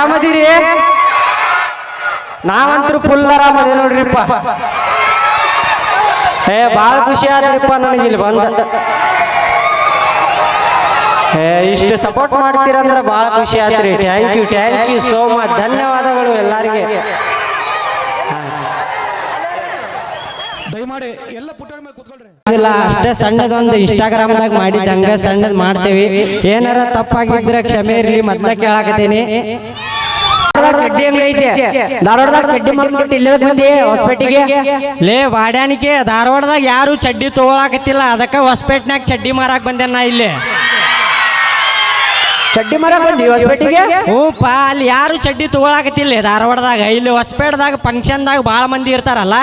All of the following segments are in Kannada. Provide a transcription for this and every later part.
ಆರಾಮದಿರಿ ನಾವಂತರೂ ಫುಲ್ ಆರಾಮದಿ ನೋಡ್ರಿಪ್ಪ. ಏ ಭಾಳ ಖುಷಿ ಆದ್ರಿಪ್ಪ ನನಗೆ ಇಲ್ಲಿ ಬಂದ. ಏ ಇಷ್ಟು ಸಪೋರ್ಟ್ ಮಾಡ್ತೀರಂದ್ರೆ ಭಾಳ ಖುಷಿ ಆದ್ರಿ. Thank you thank you so much ಧನ್ಯವಾದಗಳು ಎಲ್ಲರಿಗೆ. ದಯಮಾಡಿ ಎಲ್ಲ ಇಲ್ಲ ಅಷ್ಟೇ ಸಣ್ಣದೊಂದು ಇನ್ಸ್ಟಾಗ್ರಾಮ್ದಾಗ ದಾಗ ಮಾಡಿದ್ದಂಗ ಸಣ್ಣದ್ ಮಾಡ್ತೇವಿ. ಏನಾರ ತಪ್ಪಾಗಿದ್ರೆ ಕ್ಷಮೆ ಇರ್ಲಿ ಮೊದ್ಲ ಕೇಳಾಕತೀನಿ ಚಡ್ಡಿ ಅಂಗಡಿ ಐತಿ. ಧಾರವಾಡದಾಗ ಚಡ್ಡಿ ಹೊಸಪೇಟೆಗೆ ಲೇ ವಾಡ್ಯಾನಿಕೆ ಧಾರವಾಡದಾಗ ಯಾರು ಚಡ್ಡಿ ತಗೊಳಕತ್ತಿಲ್ಲ. ಅದಕ್ಕ ಹೊಸಪೇಟ್ನಾಗ ಚಡ್ಡಿ ಮಾರಾಕ್ ಬಂದೆ ನಾ ಇಲ್ಲಿ? ಚಡ್ಡಿ ಮಾರಾಕ್ ಬಂದಿ ಹೊಸಪೇಟೆಗೆ ಅಲ್ಲಿ ಯಾರು ಚಡ್ಡಿ ತಗೊಳಕತ್ತಿಲ್ಲ. ಧಾರವಾಡದಾಗ ಇಲ್ಲಿ ಹೊಸಪೇಟದಾಗ ಫಂಕ್ಷನ್ದಾಗ ಭಾಳ ಮಂದಿ ಇರ್ತಾರಲ್ಲ.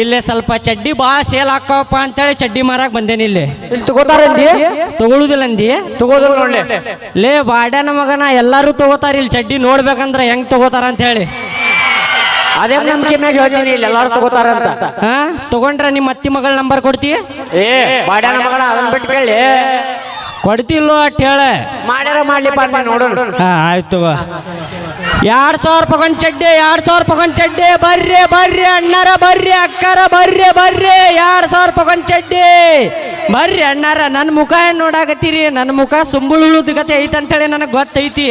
ಇಲ್ಲಿ ಸ್ವಲ್ಪ ಚಡ್ಡಿ ಭಾಳ ಸೇಲ್ ಹಾಕವಪ್ಪ ಅಂತೇಳಿ ಚಡ್ಡಿ ಮಾರಾಕ್ ಬಂದೇನಿ ಇಲ್ಲಿ. ಇಲ್ಲಿ ತಗೋತಾರಂದಿ ತಗೊಳುದಿಲ್ಲ ಅಂದಿ? ತಗೋದಿಲ್ಲ ನೋಡ್ಲಿ. ಲೇ ಬಾಡ್ಯಾನ ಮಗನ ಎಲ್ಲರೂ ತಗೋತಾರ ಇಲ್ಲಿ ಚಡ್ಡಿ ನೋಡ್ಬೇಕಂದ್ರೆ ಹೆಂಗ್ ತಗೋತಾರ ಅಂತ ಹೇಳಿ ಅದೇ ನಂಬಿಕೆ ಮ್ಯಾಗ ಹೇಳ್ತೀನಿ ಇಲ್ಲಿ ಎಲ್ಲಾರು ತಗೋತಾರಂತ ಹಾ? ತಗೊಂಡ್ರೆ ನಿಮ್ಮ ಅತ್ತಿ ಮಗಳ ನಂಬರ್ ಕೊಡ್ತಿ? ಏ ಬಾಡ್ಯಾನ ಮಗನ ಅದನ್ನ ಬಿಟ್ಟು ಕೇಳಿ. ಕೊಡ್ತಿಲ್ಲೋ ಅಟ್ ಹೇಳ. ಮಾಡ್ಯಾರ ಮಾಡ್ಲಿಪ್ಪ ಅಂತ ನೋಡೋಣ. ಹಾ ಆಯ್ತು ಎರಡ್ ಸಾವಿರ ರೂಪಾಯಿ ಚಡ್ಡೆ, ಎರಡ್ ಸಾವಿರ ರೂಪಾಯಿ ಚಡ್ಡೆ. ಬರ್ರಿ ಬರ್ರಿ ಅಣ್ಣಾರ, ಬರ್ರಿ ಅಕ್ಕಾರ, ಬರ್ರಿ ಬರ್ರಿ. ಎರಡ್ ಸಾವಿರ ರೂಪಾಯಿ ಚಡ್ಡೆ. ಬರ್ರಿ ಅಣ್ಣಾರ ನನ್ನ ಮುಖ ಏನು ನೋಡಾಕತ್ತೀರಿ? ನನ್ನ ಮುಖ ಸುಂಬುಳುದ ಗತೆ ಐತೆ ಅಂತೇಳಿ ನನಗೆ ಗೊತ್ತೈತಿ.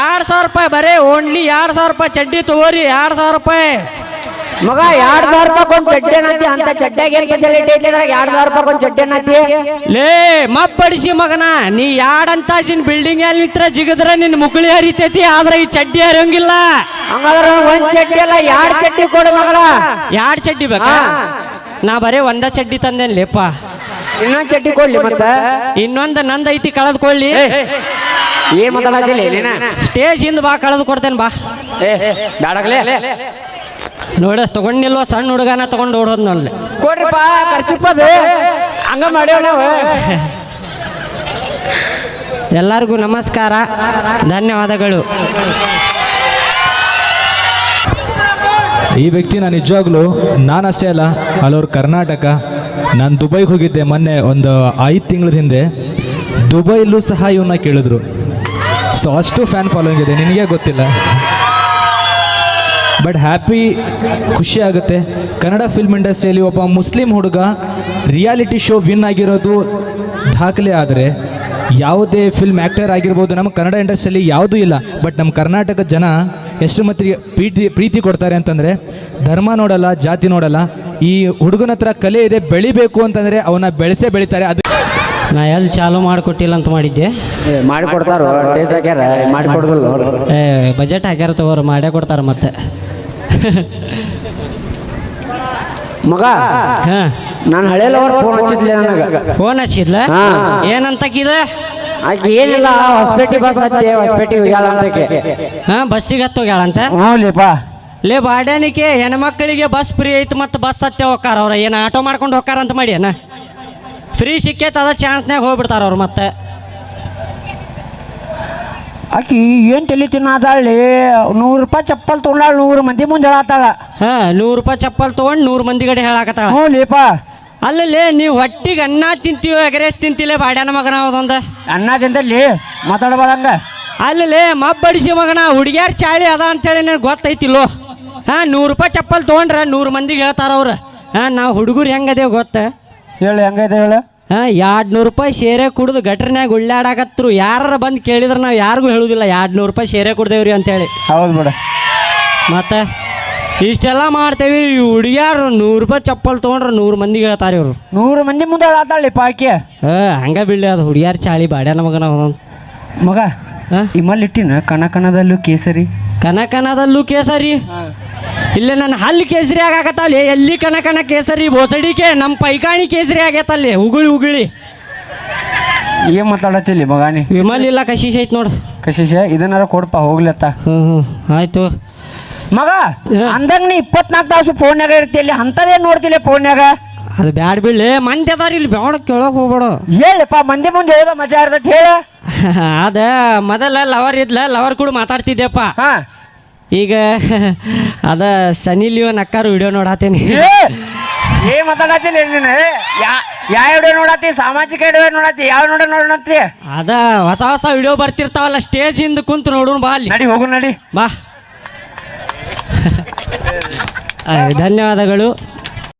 ಎರಡ್ ಸಾವಿರ ರೂಪಾಯಿ ಬರೇ ಓನ್ಲಿ ಎರಡ್ ಸಾವಿರ ರೂಪಾಯಿ ಚಡ್ಡಿ ತಗೋರಿ, ಎರಡ್ ಸಾವಿರ ರೂಪಾಯಿ. ಮಗ ಎರಡ್ ಸಾವಿರ ರೂಪಾಯಿ ಒಂದ್ ಚಡ್ಡಿ ಅನ್ನತಿ ಅಂತ ಚಡ್ಡಿಯಾಗ ಏನ್ ಫೆಸಿಲಿಟಿ ಐತಿ ಅದ್ರಾಗ ಎರಡ್ ಸಾವಿರ ರೂಪಾಯಿ ಒಂದ್ ಚಡ್ಡಿ ಅನ್ನತಿ ಲೇ ಮಪ್ಪಡಿಸಿ ಮಗನ ನೀ ಯಾಡ್ ಅಂತಾಸಿನ ಬಿಲ್ಡಿಂಗ್ ಅಲ್ಲಿ ನಿತ್ರ ಜಿಗದ್ರ ನಿನ್ ಮುಗುಳಿ ಹರಿತೈತಿ ಆದ್ರೆ ಈ ಚಡ್ಡಿ ಹರಿಯಂಗಿಲ್ಲ ಹಂಗಾದ್ರ ಒಂದ್ ಚಡ್ಡಿ ಅಲ್ಲ ಎರಡ್ ಚಡ್ಡಿ ಕೊಡು ಮಗಳ ಯಾಡ್ ಚಡ್ಡಿ ಬೇಕಾ ನಾ ಬರೇ ಒಂದ ಚಡ್ಡಿ ತಂದೇನ್ ಲೇಪ ಇನ್ನೊಂದ್ ಚಡ್ಡಿ ಕೊಡ್ಲಿ ಮತ್ತ ಇನ್ನೊಂದು ನಂದ್ ಐತಿ ಕಳೆದ್ಕೊಳ್ಳಿ ಏನ್ ಮಾತಾಡತಿಲ್ಲ ಸ್ಟೇಜ್ ಇಂದ ಬಾ ಕಳೆದು ಕೊಡ್ತೇನೆ ಬಾ ಏ ಬ್ಯಾಡಗ್ಲೇ ನೋಡ ತಗೊಂಡಿಲ್ವ ಸಣ್ಣ ಹುಡುಗನ ತಗೊಂಡು ಓಡೋದ್ ನೋಡ್ಲಿ. ಕೊಡ್ರಿಪ್ಪ ಖರ್ಚಿಪ್ಪದು ಹಂಗ ಮಾಡ್ಯಾವ ನಾವು. ಎಲ್ಲರಿಗೂ ನಮಸ್ಕಾರ ಧನ್ಯವಾದಗಳು. ಈ ವ್ಯಕ್ತಿ ನಾನು ನಿಜವಾಗ್ಲೂ ನಾನಷ್ಟೇ ಅಲ್ಲ ಅಲ್ಲವ್ರು ಕರ್ನಾಟಕ. ನಾನು ದುಬೈಗೆ ಹೋಗಿದ್ದೆ ಮೊನ್ನೆ ಒಂದು ಐದು ತಿಂಗಳ ಹಿಂದೆ. ದುಬೈಲೂ ಸಹ ಇವನ್ನ ಕೇಳಿದ್ರು. ಸೊ ಅಷ್ಟು ಫ್ಯಾನ್ ಫಾಲೋಯಿಂಗ್ ಇದೆ ನಿನಗೆ ಗೊತ್ತಿಲ್ಲ. ಬಟ್ ಹ್ಯಾಪಿ ಖುಷಿ ಆಗುತ್ತೆ. ಕನ್ನಡ ಫಿಲ್ಮ್ ಇಂಡಸ್ಟ್ರಿಯಲ್ಲಿ ಒಬ್ಬ ಮುಸ್ಲಿಂ ಹುಡುಗ ರಿಯಾಲಿಟಿ ಶೋ ವಿನ್ ಆಗಿರೋದು ದಾಖಲೆ ಆದರೆ ಯಾವುದೇ ಫಿಲ್ಮ್ ಆ್ಯಕ್ಟರ್ ಆಗಿರ್ಬೋದು, ನಮ್ಮ ಕನ್ನಡ ಇಂಡಸ್ಟ್ರಿಯಲ್ಲಿ ಯಾವುದೂ ಇಲ್ಲ. ಬಟ್ ನಮ್ಮ ಕರ್ನಾಟಕದ ಜನ ಎಷ್ಟು ಮಟ್ಟಿಗೆ ಪ್ರೀತಿ ಪ್ರೀತಿ ಕೊಡ್ತಾರೆ ಅಂತಂದರೆ, ಧರ್ಮ ನೋಡಲ್ಲ, ಜಾತಿ ನೋಡಲ್ಲ, ಈ ಹುಡುಗನ ಹತ್ರ ಕಲೆ ಇದೆ, ಬೆಳಿಬೇಕು ಅಂತಂದರೆ ಅವನ್ನ ಬೆಳೆಸೇ ಬೆಳಿತಾರೆ. ಅದು ನಾ ಎಲ್ಲಿ ಚಾಲು ಮಾಡಿಕೊಟ್ಟಿಲ್ಲ ಅಂತ ಮಾಡಿದ್ದೆ. ಮಾಡಿ ಕೊಡ್ತಾರ ಟೇಸ್ಟ್ ಹಾಕ್ಯಾರ? ಮಾಡಿ ಕೊಡುದಿಲ್ಲ ಏ ಬಜೆಟ್ ಹಾಕ್ಯಾರ ತಗೋರು ಮಾಡೇ ಕೊಡ್ತಾರ ಮತ್ತೆ. ಮಗ ಹಾಂ. ನಾನು ಹಳೆ ಲವರ್ ಫೋನ್ ಹಚ್ಚಿದ್ಲೆ ನನಗೆ. ಫೋನ್ ಹಚ್ಚಿದ್ಲ? ಏನಂತ ಆಕೆ ಏನಿಲ್ಲ ಹೊಸಪೇಟೆ ಬಸ್ ಹತ್ತಿ ಹೊಸಪೇಟೆ ಹೋಗ್ಯಾಳ ಅಂತಕ್ಕೆ ಹಾ ಬಸ್ಸಿಗೆ ಹತ್ತೋಗ್ಯಾಳಂತ ಹ್ಞೂ ಲೇಪ ಲೇ ಬಾಡ್ಯಾನಿಕೆ ಹೆಣ್ಮಕ್ಳಿಗೆ ಬಸ್ ಫ್ರೀ ಐತಿ ಮತ್ತು ಬಸ್ ಹತ್ತೆ ಹೋಗ್ತಾರ ಅವ್ರ. ಏನು ಆಟೋ ಮಾಡ್ಕೊಂಡು ಹೋಗ್ತಾರ ಅಂತ ಮಾಡಿ ಏನ ಫ್ರೀ ಸಿಕ್ಕೈತೆ ಅದ ಚಾನ್ಸ್ನಾಗ ಹೋಗ್ಬಿಡ್ತಾರ ಅವ್ರು ಮತ್ತೆ. ಆಕಿ ಏನ್ ತಲೆ ತಿನ್ನಾದಳ್ಳಿ ನೂರು ರೂಪಾಯಿ ಚಪ್ಪಲ್ ತೊಗೊಂಡಾಳ ನೂರು ಮಂದಿ ಮುಂದೆ ಹೇಳತ್ತಾಳ ಹಾ ನೂರು ರೂಪಾಯಿ ಚಪ್ಪಲ್ ತೊಗೊಂಡು ನೂರು ಮಂದಿ ಕಡೆ ಹೇಳಾಕತ್ತಾಳ. ಹ್ಞೂ ಲೇಪ. ಅಲ್ಲಲ್ಲೇ ನೀವು ಹೊಟ್ಟಿಗೆ ಅನ್ನ ತಿಂತೀವೋ ಎಗರೇಸ್ ತಿಂತಿಲ್ಲ ಬಾಡ್ಯಾನ ಮಗನ ಅದೊಂದ ಅನ್ನ ತಿಂದಲ್ಲಿ ಮಾತಾಡಬಾರಂಗ ಅಲ್ಲಲ್ಲೇ ಮಬ್ಬಡಿಸಿ ಮಗನ ಹುಡುಗ್ಯಾರ ಚಾಳಿ ಅದ ಅಂತೇಳಿ ನನಗೆ ಗೊತ್ತೈತಿಲ್ಲೋ? ಹಾಂ ನೂರು ರೂಪಾಯಿ ಚಪ್ಪಲ್ ತೊಗೊಂಡ್ರೆ ನೂರು ಮಂದಿಗೆ ಹೇಳ್ತಾರ ಅವ್ರು. ಹಾಂ ನಾವು ಹುಡುಗರು ಹೆಂಗದೇವ್ ಗೊತ್ತ? ಹೇಳು ಹೆಂಗೈತೆ ಹೇಳು? ಹಾಂ ಎರಡು ನೂರು ರೂಪಾಯಿ ಸೇರೆ ಕುಡಿದು ಗಟ್ರನ್ಯಾಗ ಉಳ್ಳಾಡಕತ್ರು ಯಾರ ಬಂದು ಕೇಳಿದ್ರೆ ನಾವು ಯಾರಿಗೂ ಹೇಳುದಿಲ್ಲ ಎರಡು ನೂರು ರೂಪಾಯಿ ಸೇರೆ ಕುಡ್ದೇವ್ರಿ ಅಂತೇಳಿ. ಹೌದು ಬಿಡ. ಮತ್ತೆ ಇಷ್ಟೆಲ್ಲ ಮಾಡ್ತೇವಿ ಈ ಹುಡುಗ್ಯಾರು ನೂರು ರೂಪಾಯಿ ಚಪ್ಪಲ್ ತೊಗೊಂಡ್ರೆ ನೂರು ಮಂದಿಗೆ ಹೇಳ್ತಾರೆ ಇವರು. ನೂರು ಮಂದಿ ಮುಂದೆ ಹೇಳಿ ಪಾಕಿ. ಹಾಂ ಹಂಗ ಬಿಡ್ಲಿ ಅದು ಹುಡುಗಿಯಾರ ಚಾಳಿ ಬಾಡ್ಯ ನಮಗ ನಾವು ಮಗ ಹಾ? ಇಮಲ್ಲಿಟ್ಟಿನ ಕಣ ಕಣದಲ್ಲೂ ಕೇಸರಿ? ಕನ ಕನದಲ್ಲೂ ಕೇಸರಿ ಇಲ್ಲೇ ನನ್ನ ಹಲ್ಲು ಕೇಸರಿ ಆಗಾಕತ್ತಲ್ಲಿ. ಎಲ್ಲಿ ಕನಕನ ಕನ ಕೇಸರಿ ಬೋಸಡಿಕೆ ನಮ್ಮ ಪೈಕಾಣಿ ಕೇಸರಿ ಆಗೈತಲ್ಲಿ. ಉಗುಳಿ ಉಗುಳಿ. ಏನ್ ಮಾತಾಡತ್ತಿಲ್ಲಿ ಮಗಾನಿ? ವಿಮಲ್ ಇಲ್ಲ ಕಶಿಶ್ ಐತ್ ನೋಡು. ಕಶಿಶ ಇದನ್ನಾರ ಕೊಡ್ಪ ಹೋಗ್ಲತ್ತ ಹ್ಞೂ ಹ್ಞೂ ಆಯ್ತು. ಮಗ ಅಂದಂಗ ನೀ ಇಪ್ಪತ್ನಾಲ್ಕು ತಾಸು ಫೋನ್ಯಾಗ ಇರ್ತಿಲ್ಲಿ ಅಂಥದ್ದೇನು ನೋಡ್ತಿಲ್ಲ ಫೋನ್ಯಾಗ? ಅದು ಬ್ಯಾಡ ಬೀಳಿ ಮಂದಿ ಅದಾರ ಇಲ್ಲಿ ಬ್ಯಾಡ ಕೇಳೋಕೆ ಹೋಗ್ಬೇಡು. ಹೇಳಪ್ಪ ಮಂದಿ ಮುಂದೆ ಹೇಳೋ ಮಜಾ ಇರ್ತೈತಿ ಹೇಳ. ಅದ ಮೊದಲ ಲವರ್ ಇದ್ಲ ಲವರ್ ಕೂಡ ಮಾತಾಡ್ತಿದ್ದೆಪ್ಪ ಹಾ. ಈಗ ಅದ ಸನಿ ಲಿಯೋನ್ ಅಕ್ಕಾರು ವಿಡಿಯೋ ನೋಡಾತೇನಿ. ಏ ಮಾತಾಡತ್ತಿಲ್ಲ ನೀನು ಯಾ ಯಾವ ವಿಡಿಯೋ ನೋಡತ್ತಿ ಸಾಮಾಜಿಕ ವಿಡಿಯೋ ನೋಡತ್ತಿ ಯಾವ ನೋಡ ನೋಡತ್ತಿ ಅದ ಹೊಸ ಹೊಸ ವಿಡಿಯೋ ಬರ್ತಿರ್ತಾವಲ್ಲ ಸ್ಟೇಜ್ ಇಂದ ಕುಂತು ನೋಡೋಣ ಬಾ ಅಲ್ಲಿ. ನಡಿ ಹೋಗು ನಡಿ. ಬಾ. ಧನ್ಯವಾದಗಳು.